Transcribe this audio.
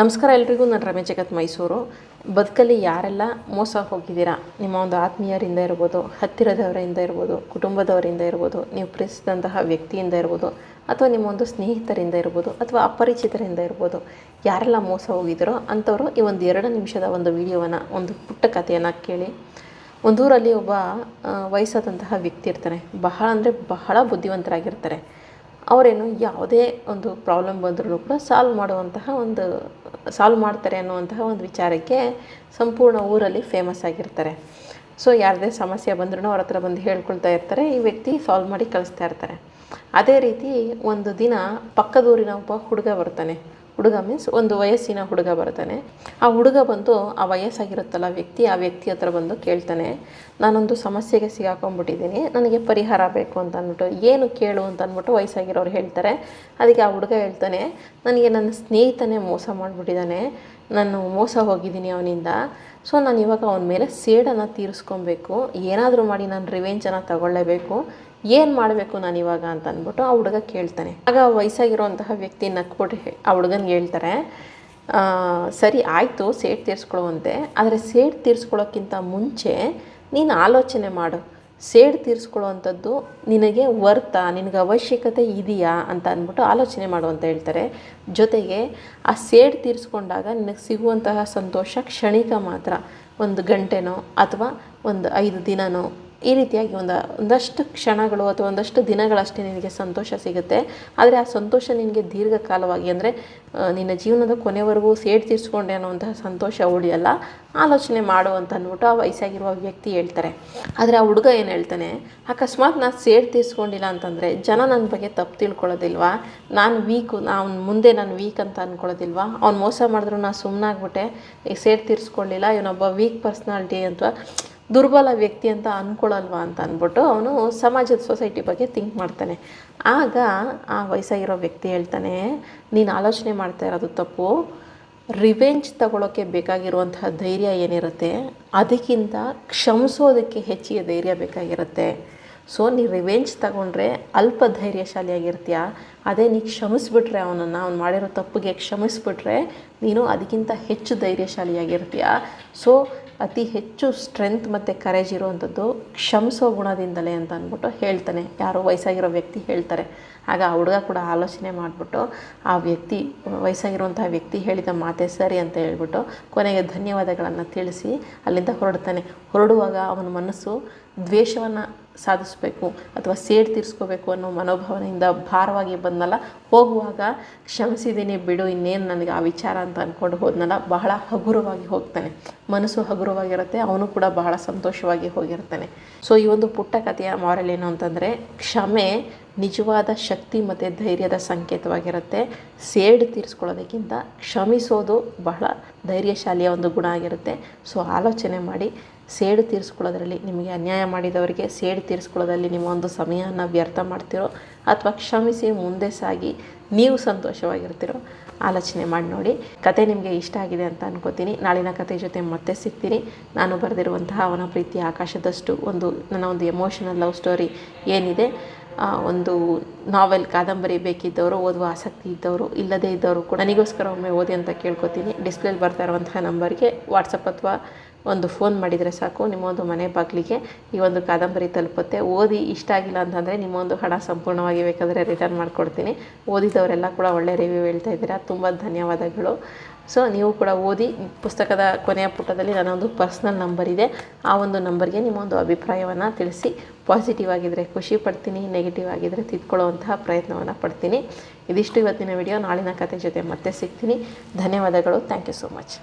ನಮಸ್ಕಾರ ಎಲ್ರಿಗೂ, ನಾನು ರಮೇಶ್ ಜಗತ್ ಮೈಸೂರು. ಬದುಕಲ್ಲಿ ಯಾರೆಲ್ಲ ಮೋಸ ಹೋಗಿದ್ದೀರಾ? ನಿಮ್ಮ ಒಂದು ಆತ್ಮೀಯರಿಂದ ಇರ್ಬೋದು, ಹತ್ತಿರದವರಿಂದ ಇರ್ಬೋದು, ಕುಟುಂಬದವರಿಂದ ಇರ್ಬೋದು, ನೀವು ಪ್ರೀತಿಸಿದಂತಹ ವ್ಯಕ್ತಿಯಿಂದ ಇರ್ಬೋದು, ಅಥವಾ ನಿಮ್ಮ ಒಂದು ಸ್ನೇಹಿತರಿಂದ ಇರ್ಬೋದು, ಅಥವಾ ಅಪರಿಚಿತರಿಂದ ಇರ್ಬೋದು, ಯಾರೆಲ್ಲ ಮೋಸ ಹೋಗಿದ್ದೀರೋ ಅಂಥವರು ಈ ಒಂದು ಎರಡು ನಿಮಿಷದ ಒಂದು ವಿಡಿಯೋವನ್ನು, ಒಂದು ಪುಟ್ಟ ಕಥೆಯನ್ನು ಕೇಳಿ. ಒಂದೂರಲ್ಲಿ ಒಬ್ಬ ವಯಸ್ಸಾದಂತಹ ವ್ಯಕ್ತಿ ಇರ್ತಾರೆ ಬಹಳ ಅಂದರೆ ಬಹಳ ಬುದ್ಧಿವಂತರಾಗಿರ್ತಾರೆ. ಅವರೇನು ಯಾವುದೇ ಒಂದು ಪ್ರಾಬ್ಲಮ್ ಬಂದರೂ ಕೂಡ ಸಾಲ್ವ್ ಮಾಡುವಂತಹ ಒಂದು ಸಾಲ್ವ್ ಮಾಡ್ತಾರೆ ಅನ್ನುವಂತಹ ಒಂದು ವಿಚಾರಕ್ಕೆ ಸಂಪೂರ್ಣ ಊರಲ್ಲಿ ಫೇಮಸ್ ಆಗಿರ್ತಾರೆ. ಸೊ ಯಾರದೇ ಸಮಸ್ಯೆ ಬಂದ್ರೂ ಅವ್ರ ಹತ್ರ ಬಂದು ಹೇಳ್ಕೊಳ್ತಾ ಇರ್ತಾರೆ, ಈ ವ್ಯಕ್ತಿ ಸಾಲ್ವ್ ಮಾಡಿ ಕಳಿಸ್ತಾ ಇರ್ತಾರೆ. ಅದೇ ರೀತಿ ಒಂದು ದಿನ ಪಕ್ಕದೂರಿನ ಒಬ್ಬ ಹುಡುಗ ಬರ್ತಾನೆ. ಹುಡುಗ ಮೀನ್ಸ್ ಒಂದು ವಯಸ್ಸಿನ ಹುಡುಗ ಬರ್ತಾನೆ. ಆ ಹುಡುಗ ಬಂದು ಆ ವಯಸ್ಸಾಗಿರುತ್ತಲ್ಲ ವ್ಯಕ್ತಿ, ಆ ವ್ಯಕ್ತಿ ಹತ್ರ ಬಂದು ಕೇಳ್ತಾನೆ, ನಾನೊಂದು ಸಮಸ್ಯೆಗೆ ಸಿಗಾಕೊಂಡ್ಬಿಟ್ಟಿದ್ದೀನಿ, ನನಗೆ ಪರಿಹಾರ ಬೇಕು ಅಂತ ಅಂದ್ಬಿಟ್ಟು ಏನು ಕೇಳು ಅಂತ ಅಂದ್ಬಿಟ್ಟು ವಯಸ್ಸಾಗಿರೋರು ಹೇಳ್ತಾರೆ. ಅದಕ್ಕೆ ಆ ಹುಡುಗ ಹೇಳ್ತಾನೆ, ನನಗೆ ನನ್ನ ಸ್ನೇಹಿತನೇ ಮೋಸ ಮಾಡಿಬಿಟ್ಟಿದ್ದಾನೆ, ನಾನು ಮೋಸ ಹೋಗಿದ್ದೀನಿ ಅವನಿಂದ. ಸೊ, ನಾನು ಇವಾಗ ಅವನ ಮೇಲೆ ಸೇಡನ್ನು ತೀರಿಸ್ಕೊಬೇಕು. ಏನಾದರೂ ಮಾಡಿ ನಾನು ರಿವೆಂಜನ್ನು ತಗೊಳ್ಳೇಬೇಕು. ಏನು ಮಾಡಬೇಕು ನಾನು ಇವಾಗ ಅಂತ ಅಂದ್ಬಿಟ್ಟು ಆ ಹುಡುಗ ಕೇಳ್ತಾನೆ. ಆಗ ವಯಸ್ಸಾಗಿರುವಂತಹ ವ್ಯಕ್ತಿ ನಕ್ಬಿಟ್ಟು ಆ ಹುಡುಗನಿಗೆ ಹೇಳ್ತಾರೆ ಸರಿ ಆಯಿತು ಸೇಟ್ ತೀರಿಸ್ಕೊಳ್ಳುವಂತೆ ಆದರೆ ಸೇಟ್ ತೀರಿಸ್ಕೊಳ್ಳೋಕ್ಕಿಂತ ಮುಂಚೆ ನೀನು ಆಲೋಚನೆ ಮಾಡು. ಸೇಡ್ ತೀರಿಸ್ಕೊಳ್ಳುವಂಥದ್ದು ನಿನಗೆ ವರ್ತ, ನಿನಗೆ ಅವಶ್ಯಕತೆ ಇದೆಯಾ ಅಂತ ಅಂದ್ಬಿಟ್ಟು ಆಲೋಚನೆ ಮಾಡು ಅಂತ ಹೇಳ್ತಾರೆ. ಜೊತೆಗೆ ಆ ಸೇಡ್ ತೀರಿಸ್ಕೊಂಡಾಗ ನಿನಗೆ ಸಿಗುವಂತಹ ಸಂತೋಷ ಕ್ಷಣಿಕ ಮಾತ್ರ. ಒಂದು ಗಂಟೆನೋ ಅಥವಾ ಒಂದು ಐದು ದಿನನೋ ಈ ರೀತಿಯಾಗಿ ಒಂದು, ಒಂದಷ್ಟು ಕ್ಷಣಗಳು ಅಥವಾ ಒಂದಷ್ಟು ದಿನಗಳಷ್ಟೇ ನಿನಗೆ ಸಂತೋಷ ಸಿಗುತ್ತೆ. ಆದರೆ ಆ ಸಂತೋಷ ನಿನಗೆ ದೀರ್ಘಕಾಲವಾಗಿ ಅಂದರೆ ನಿನ್ನ ಜೀವನದ ಕೊನೆವರೆಗೂ ಸೇಡ್ ತೀರಿಸ್ಕೊಂಡೆ ಅನ್ನುವಂತಹ ಸಂತೋಷ ಉಳಿಯಲ್ಲ. ಆಲೋಚನೆ ಮಾಡು ಅಂತ ಅಂದ್ಬಿಟ್ಟು ಆ ವಯಸ್ಸಾಗಿರುವ ವ್ಯಕ್ತಿ ಹೇಳ್ತಾರೆ. ಆದರೆ ಆ ಹುಡುಗ ಏನು ಹೇಳ್ತಾನೆ? ಅಕಸ್ಮಾತ್ ನಾನು ಸೇಡ್ ತೀರಿಸ್ಕೊಂಡಿಲ್ಲ ಅಂತಂದರೆ, ಜನ ನನ್ನ ಬಗ್ಗೆ ತಪ್ಪು ತಿಳ್ಕೊಳ್ಳೋದಿಲ್ವಾ? ನಾನು ವೀಕು ಅವ್ನ ಮುಂದೆ ನಾನು ವೀಕ್ ಅಂತ ಅಂದ್ಕೊಳ್ಳೋದಿಲ್ವಾ ಅವ್ನು ಮೋಸ ಮಾಡಿದ್ರು ನಾನು ಸುಮ್ಮನಾಗ್ಬಿಟ್ಟೆ ಈಗ ಸೇಡ್ ತೀರಿಸ್ಕೊಳ್ಳಿಲ್ಲ ಇವನೊಬ್ಬ ವೀಕ್ ಪರ್ಸ್ನಾಲಿಟಿ ಅಥವಾ ದುರ್ಬಲ ವ್ಯಕ್ತಿ ಅಂತ ಅಂದ್ಕೊಳ್ಳಲ್ವಾ ಅಂತ ಅಂದ್ಬಿಟ್ಟು ಅವನು ಸಮಾಜದ ಸೊಸೈಟಿ ಬಗ್ಗೆ ಥಿಂಕ್ ಮಾಡ್ತಾನೆ. ಆಗ ಆ ವಯಸ್ಸಾಗಿರೋ ವ್ಯಕ್ತಿ ಹೇಳ್ತಾನೆ, ನೀನು ಆಲೋಚನೆ ಮಾಡ್ತಾ ಇರೋದು ತಪ್ಪು. ರಿವೆಂಜ್ ತಗೊಳ್ಳೋಕ್ಕೆ ಬೇಕಾಗಿರುವಂತಹ ಧೈರ್ಯ ಏನಿರುತ್ತೆ, ಅದಕ್ಕಿಂತ ಕ್ಷಮಿಸೋದಕ್ಕೆ ಹೆಚ್ಚಿಗೆ ಧೈರ್ಯ ಬೇಕಾಗಿರುತ್ತೆ. ಸೊ, ನೀ ರಿವೆಂಜ್ ತಗೊಂಡ್ರೆ ಅಲ್ಪ ಧೈರ್ಯಶಾಲಿಯಾಗಿರ್ತೀಯ? ಅದೇ ನೀ ಕ್ಷಮಿಸ್ಬಿಟ್ರೆ ಅವನನ್ನು, ಅವ್ನು ಮಾಡಿರೋ ತಪ್ಪಿಗೆ ಕ್ಷಮಿಸ್ಬಿಟ್ರೆ ನೀನು ಅದಕ್ಕಿಂತ ಹೆಚ್ಚು ಧೈರ್ಯಶಾಲಿಯಾಗಿರ್ತೀಯ? ಸೊ ಅತಿ ಹೆಚ್ಚು ಸ್ಟ್ರೆಂತ್ ಮತ್ತು ಕರೇಜ್ ಇರುವಂಥದ್ದು ಕ್ಷಮಿಸೋ ಗುಣದಿಂದಲೇ ಅಂತ ಅಂದ್ಬಿಟ್ಟು ಹೇಳ್ತಾನೆ. ಯಾರೋ ವಯಸ್ಸಾಗಿರೋ ವ್ಯಕ್ತಿ ಹೇಳ್ತಾರೆ. ಆಗ ಆ ಹುಡುಗ ಕೂಡ ಆಲೋಚನೆ ಮಾಡಿಬಿಟ್ಟು ಆ ವ್ಯಕ್ತಿ, ವಯಸ್ಸಾಗಿರುವಂತಹ ವ್ಯಕ್ತಿ ಹೇಳಿದ ಮಾತೆ ಸರಿ ಅಂತ ಹೇಳ್ಬಿಟ್ಟು ಕೊನೆಗೆ ಧನ್ಯವಾದಗಳನ್ನು ತಿಳಿಸಿ ಅಲ್ಲಿಂದ ಹೊರಡ್ತಾನೆ. ಹೊರಡುವಾಗ ಅವನ ಮನಸ್ಸು ದ್ವೇಷವನ್ನು ಸಾಧಿಸಬೇಕು ಅಥವಾ ಸೇಡ್ ತೀರಿಸ್ಕೋಬೇಕು ಅನ್ನೋ ಮನೋಭಾವನೆಯಿಂದ ಭಾರವಾಗಿ ಬಂದನಲ್ಲ, ಹೋಗುವಾಗ ಕ್ಷಮಿಸಿದ್ದೀನಿ ಬಿಡು, ಇನ್ನೇನು ನನಗೆ ಆ ವಿಚಾರ ಅಂತ ಅಂದ್ಕೊಂಡು ಹೋದ್ನಲ್ಲ, ಬಹಳ ಹಗುರವಾಗಿ ಹೋಗ್ತಾನೆ. ಮನಸ್ಸು ಹಗುರವಾಗಿರುತ್ತೆ, ಅವನು ಕೂಡ ಬಹಳ ಸಂತೋಷವಾಗಿ ಹೋಗಿರ್ತಾನೆ. ಸೊ ಈ ಒಂದು ಪುಟ್ಟ ಕಥೆಯ ಮಾರಲ್ ಏನು ಅಂತಂದರೆ, ಕ್ಷಮೆ ನಿಜವಾದ ಶಕ್ತಿ ಮತ್ತು ಧೈರ್ಯದ ಸಂಕೇತವಾಗಿರುತ್ತೆ. ಸೇಡ್ ತೀರಿಸ್ಕೊಳ್ಳೋದಕ್ಕಿಂತ ಕ್ಷಮಿಸೋದು ಬಹಳ ಧೈರ್ಯಶಾಲಿಯ ಒಂದು ಗುಣ ಆಗಿರುತ್ತೆ. ಸೊ, ಆಲೋಚನೆ ಮಾಡಿ ಸೇಡು ತೀರಿಸ್ಕೊಳ್ಳೋದ್ರಲ್ಲಿ ನಿಮಗೆ ಅನ್ಯಾಯ ಮಾಡಿದವರಿಗೆ ಸೇಡು ತೀರಿಸ್ಕೊಳ್ಳೋದ್ರಲ್ಲಿ ನಿಮ್ಮ ಒಂದು ಸಮಯನ ವ್ಯರ್ಥ ಮಾಡ್ತಿರೋ ಅಥವಾ ಕ್ಷಮಿಸಿ ಮುಂದೆ ಸಾಗಿ ನೀವು ಸಂತೋಷವಾಗಿರ್ತಿರೋ ಆಲೋಚನೆ ಮಾಡಿ ನೋಡಿ. ಕತೆ ನಿಮಗೆ ಇಷ್ಟ ಆಗಿದೆ ಅಂತ ಅನ್ಕೋತೀನಿ. ನಾಳಿನ ಕತೆ ಜೊತೆ ಮತ್ತೆ ಸಿಗ್ತೀನಿ. ನಾನು ಬರೆದಿರುವಂತಹ ಅವನ ಪ್ರೀತಿ ಆಕಾಶದಷ್ಟು ಒಂದು, ನನ್ನ ಒಂದು ಎಮೋಷನಲ್ ಲವ್ ಸ್ಟೋರಿ ಏನಿದೆ. ಒಂದು ನಾವೆಲ್ ಕಾದಂಬರಿ ಬೇಕಿದ್ದವರು, ಓದುವ ಆಸಕ್ತಿ ಇದ್ದವರು, ಇಲ್ಲದೇ ಇದ್ದವರು ಕೂಡ ನನಗೋಸ್ಕರ ಒಮ್ಮೆ ಓದಿ ಅಂತ ಕೇಳ್ಕೊತೀನಿ. ಡಿಸ್ಪ್ಲೇಲಿ ಬರ್ತಾ ಇರುವಂತಹ ನಂಬರ್ಗೆ ವಾಟ್ಸಪ್ ಅಥವಾ ಒಂದು ಫೋನ್ ಮಾಡಿದರೆ ಸಾಕು ನಿಮ್ಮ ಒಂದು ಮನೆ ಬಾಗಿಲಿಗೆ ಈ ಒಂದು ಕಾದಂಬರಿ ತಲುಪುತ್ತೆ. ಓದಿ ಇಷ್ಟ ಆಗಿಲ್ಲ ಅಂತಂದರೆ ನಿಮ್ಮೊಂದು ಹಣ ಸಂಪೂರ್ಣವಾಗಿ ಬೇಕಾದರೆ ರಿಟರ್ನ್ ಮಾಡಿಕೊಡ್ತೀನಿ. ಓದಿದವರೆಲ್ಲ ಕೂಡ ಒಳ್ಳೆ ರಿವ್ಯೂ ಹೇಳ್ತಾ ಇದ್ದೀರಾ. ತುಂಬ ಧನ್ಯವಾದಗಳು. ಸೊ ನೀವು ಕೂಡ ಓದಿ ಪುಸ್ತಕದ ಕೊನೆಯ ಪುಟದಲ್ಲಿ ನನ್ನೊಂದು ಪರ್ಸ್ನಲ್ ನಂಬರ್ ಇದೆ. ಆ ಒಂದು ನಂಬರ್ಗೆ ನಿಮ್ಮ ಒಂದು ಅಭಿಪ್ರಾಯವನ್ನು ತಿಳಿಸಿ. ಪಾಸಿಟಿವ್ ಆಗಿದ್ದರೆ ಖುಷಿ ಪಡ್ತೀನಿ ನೆಗೆಟಿವ್ ಆಗಿದ್ದರೆ ತಿದ್ಕೊಳ್ಳುವಂತಹ ಪ್ರಯತ್ನವನ್ನು ಪಡ್ತೀನಿ. ಇದಿಷ್ಟು ಇವತ್ತಿನ ವಿಡಿಯೋ ನಾಳಿನ ಕತೆ ಜೊತೆ ಮತ್ತೆ ಸಿಗ್ತೀನಿ. ಧನ್ಯವಾದಗಳು. Thank you so much